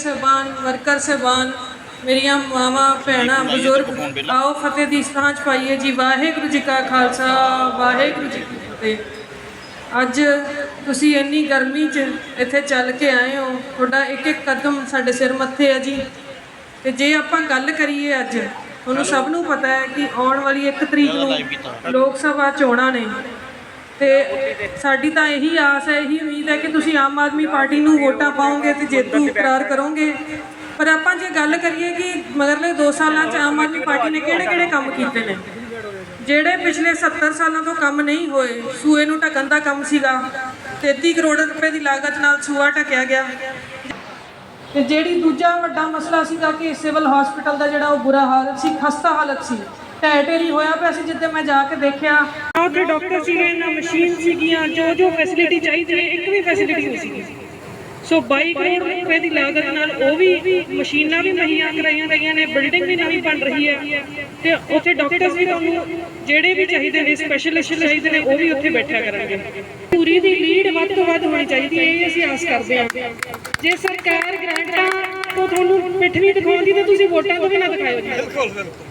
ਸਹਿਬਾਨ ਵਰਕਰ ਸਹਿਬਾਨ ਮੇਰੀਆਂ ਮਾਵਾਂ ਭੈਣਾਂ ਬਜ਼ੁਰਗ ਆਓ ਫਤਿਹ ਦੀ ਸਾਂਝ ਪਾਈਏ ਜੀ। ਵਾਹਿਗੁਰੂ ਜੀ ਕਾ ਖਾਲਸਾ ਵਾਹਿਗੁਰੂ ਜੀ ਕੀ ਫਤਿਹ। ਅੱਜ ਤੁਸੀਂ ਇੰਨੀ ਗਰਮੀ 'ਚ ਇੱਥੇ ਚੱਲ ਕੇ ਆਏ ਹੋ। ਤੁਹਾਡਾ ਇੱਕ ਇੱਕ ਕਦਮ ਸਾਡੇ ਸਿਰ ਮੱਥੇ ਹੈ ਜੀ। ਤੇ ਜੇ ਆਪਾਂ ਗੱਲ ਕਰੀਏ ਅੱਜ ਤੁਹਾਨੂੰ ਸਭ ਨੂੰ ਪਤਾ ਹੈ ਕਿ ਆਉਣ ਵਾਲੀ 1 ਤਰੀਕ ਨੂੰ ਲੋਕ ਸਭਾ ਚੋਣਾਂ ਨੇ। ਤੇ ਸਾਡੀ ਤਾਂ ਇਹੀ ਆਸ ਹੈ, ਇਹੀ ਉਮੀਦ ਹੈ ਕਿ ਤੁਸੀਂ ਆਮ ਆਦਮੀ ਪਾਰਟੀ ਨੂੰ ਵੋਟਾਂ ਪਾਓਗੇ ਤੇ ਜੇਤੂ ਕਰਾਰ ਕਰੋਗੇ। ਪਰ ਆਪਾਂ ਜੇ ਗੱਲ ਕਰੀਏ ਕਿ ਮਗਰਲੇ 2 ਸਾਲਾਂ 'ਚ ਆਮ ਆਦਮੀ ਪਾਰਟੀ ਨੇ ਕਿਹੜੇ-ਕਿਹੜੇ ਕੰਮ ਕੀਤੇ ਨੇ? ਜਿਹੜੇ ਪਿਛਲੇ 70 ਸਾਲਾਂ ਤੋਂ ਕੰਮ ਨਹੀਂ ਹੋਏ, ਸੂਏ ਨੂੰ ਢਕਣ ਦਾ ਕੰਮ ਸੀਗਾ 33 ਕਰੋੜ ਰੁਪਏ ਦੀ ਲਾਗਤ ਨਾਲ ਸੂਆ ਢਕਿਆ ਗਿਆ। ਤੇ ਜਿਹੜੀ ਦੂਜਾ ਵੱਡਾ ਮਸਲਾ ਸੀਗਾ ਕਿ ਸਿਵਲ ਹਸਪੀਟਲ ਦਾ ਜਿਹੜਾ ਉਹ ਬੁਰਾ ਹਾਲਤ ਸੀ, ਖਸਤਾ ਹਾਲਤ ਸੀ ਢਹਿ ਢੇਰੀ ਹੋਇਆ ਪਿਆ ਸੀ ਜਿੱਦੇ ਮੈਂ ਜਾ ਕੇ ਦੇਖਿਆ। ਉੱਥੇ ਡਾਕਟਰ ਸੀਗੇ ਨਾ ਮਸ਼ੀਨ ਸੀਗੀਆਂ ਜੋ ਜੋ ਫੈਸਿਲਿਟੀ ਚਾਹੀਦੀ ਹੈ ਇੱਕ ਵੀ ਫੈਸਿਲਿਟੀ ਨਹੀਂ ਸੀਗੀ। ਸੋ 22 ਕਰੋੜ ਰੁਪਏ ਦੀ ਲਾਗਤ ਨਾਲ ਉਹ ਵੀ ਮਸ਼ੀਨਾਂ ਵੀ ਮੁਹੱਈਆ ਕਰਾਈਆਂ ਗਈਆਂ ਨੇ ਬਿਲਡਿੰਗ ਵੀ ਨਵੀਂ ਬਣ ਰਹੀ ਹੈ। ਤੇ ਉੱਥੇ ਡਾਕਟਰਸ ਵੀ ਤੁਹਾਨੂੰ ਜਿਹੜੇ ਵੀ ਚਾਹੀਦੇ ਨੇ ਸਪੈਸ਼ਲਿਸਟ ਚਾਹੀਦੇ ਨੇ ਉਹ ਵੀ ਉੱਥੇ ਬੈਠਿਆ ਕਰਾਂਗੇ ਪੂਰੀ ਦੀ ਲੀਡ ਵੱਧ ਤੋਂ ਵੱਧ ਹੋਣੀ ਚਾਹੀਦੀ ਹੈ ਇਹ ਅਸੀਂ ਆਸ ਕਰਦੇ ਹਾਂ। ਜੇ ਸਰਕਾਰ ਗ੍ਰਾਂਟਾਂ ਤੋਂ ਤੁਹਾਨੂੰ ਪਿੱਠ ਦਿਖਾਉਂਦੀ ਤਾਂ ਤੁਸੀਂ ਵੋਟਾਂ ਤੋਂ ਵੀ ਨਾ ਦਿਖਾਇਓ ਜੀ।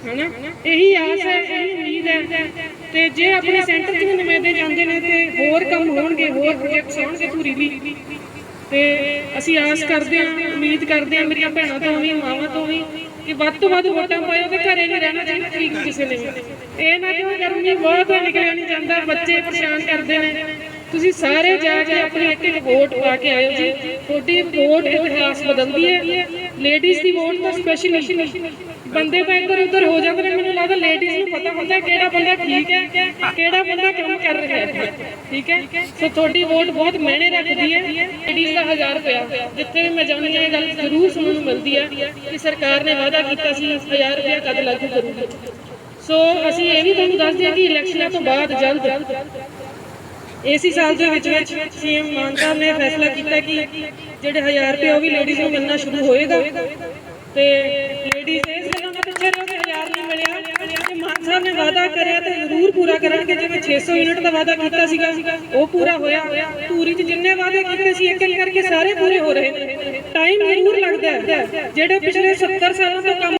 ਹਨਾ? ਇਹੀ ਆਸ ਹੈ ਇਹੀ ਉਮੀਦ ਹੈ। ਤੇ ਜੇ ਆਪਣੇ ਸੈਂਟਰ 'ਚ ਨੁਮਾਇੰਦੇ ਜਾਂਦੇ ਨੇ ਤੇ ਹੋਰ ਕੰਮ ਹੋਣਗੇ, ਹੋਰ ਪ੍ਰੋਜੈਕਟਸ ਹੋਣਗੇ ਧੂਰੀ ਲਈ ਤੇ ਅਸੀਂ ਆਸ ਕਰਦੇ ਹਾਂ, ਉਮੀਦ ਕਰਦੇ ਹਾਂ ਮੇਰੀਆਂ ਭੈਣਾਂ ਤੋਂ ਵੀ, ਮਾਵਾਂ ਤੋਂ ਵੀ ਕਿ ਵੱਧ ਤੋਂ ਵੱਧ ਵੋਟਾਂ ਪਾਇਓ ਤੇ ਘਰੇ ਨਹੀਂ ਰਹਿਣਾ ਚਾਹੀਦਾ ਠੀਕ ਕਿਸੇ ਨੇ ਇਹ ਨਾ ਕਿ ਗਰਮੀ ਬਹੁਤ ਹੈ ਨਿਕਲਿਆ ਨਹੀਂ ਜਾਂਦਾ, ਬੱਚੇ ਪਰੇਸ਼ਾਨ ਕਰਦੇ ਨੇ। ਤੁਸੀਂ ਸਾਰੇ ਜਾ ਕੇ ਆਪਣੀ ਇੱਕ ਇੱਕ ਵੋਟ ਪਾ ਕੇ ਆਇਓ ਜੀ। ਤੁਹਾਡੀ ਵੋਟ ਇਤਿਹਾਸ ਬਦਲਦੀ ਹੈ। ਲੇਡੀਜ਼ ਦੀ ਵੋਟ ਤਾਂ ਸਪੈਸ਼ਲੀ ਬੰਦੇ ਤਾਂ ਇੱਧਰ ਉੱਧਰ ਹੋ ਜਾਂਦੇ ਨੇ, ਮੈਨੂੰ ਲੱਗਦਾ ਲੇਡੀਜ਼ ਨੂੰ ਪਤਾ ਹੁੰਦਾ ਕਿਹੜਾ ਬੰਦਾ ਠੀਕ ਹੈ ਕਿਹੜਾ ਬੰਦਾ ਕੰਮ ਕਰ ਰਿਹਾ ਹੈ। ਠੀਕ ਹੈ? ਸੋ ਤੁਹਾਡੀ ਵੋਟ ਬਹੁਤ ਮਾਇਨੇ ਰੱਖਦੀ ਹੈ। ਲੇਡੀਜ਼ ਦਾ 1000 ਰੁਪਇਆ, ਜਿੱਥੇ ਵੀ ਮੈਂ ਜਾਂਦੀ ਹਾਂ, ਇਹ ਗੱਲ ਜ਼ਰੂਰ ਸੁਣਨ ਨੂੰ ਮਿਲਦੀ ਹੈ ਕਿ ਸਰਕਾਰ ਨੇ ਵਾਅਦਾ ਕੀਤਾ ਸੀ 1000 ਰੁਪਇਆ ਕਦ ਲਾਗੂ ਕਰੂਗੀ ਸੋ ਅਸੀਂ ਇਹ ਵੀ ਤੁਹਾਨੂੰ ਦੱਸਦੇ ਹਾਂ ਕਿ ਇਲੈਕਸ਼ਨਾਂ ਤੋਂ ਬਾਅਦ ਜਲਦ ਇਸੇ ਸਾਲ ਦੇ ਵਿੱਚ ਵਿੱਚ ਸੀਐਮ ਮਾਨ ਸਾਹਿਬ ਨੇ ਫੈਸਲਾ ਕੀਤਾ ਕਿ ਜਿਹੜੇ 1000 ਰੁਪਏ ਉਹ ਵੀ ਲੇਡੀਜ਼ ਨੂੰ ਮਿਲਣਾ ਸ਼ੁਰੂ ਹੋਏਗਾ। ਤੇ ਲੇਡੀਜ਼ ਇਸ ਗੱਲੋਂ ਦਾ ਪਿੱਛੇ ਰਹੋ ਕਿ 1000 ਨਹੀਂ ਮਿਲਿਆ। ਤੇ ਮਾਨ ਸਾਹਿਬ ਨੇ ਵਾਅਦਾ ਕਰਿਆ ਤੇ ਜ਼ਰੂਰ ਪੂਰਾ ਕਰਨਗੇ। ਜਿਵੇਂ 600 ਯੂਨਿਟ ਦਾ ਵਾਅਦਾ ਕੀਤਾ ਸੀਗਾ, ਉਹ ਪੂਰਾ ਹੋਇਆ। ਧੂਰੀ 'ਚ ਜਿੰਨੇ ਵਾਅਦੇ ਕੀਤੇ ਸੀ ਇੱਕ ਇੱਕ ਕਰਕੇ ਸਾਰੇ ਪੂਰੇ ਹੋ ਰਹੇ ਨੇ। ਟਾਈਮ ਜ਼ਰੂਰ ਲੱਗਦਾ ਹੈ। ਜਿਹੜੇ ਪਿਛਲੇ 70 ਸਾਲਾਂ ਤੋਂ ਕੰਮ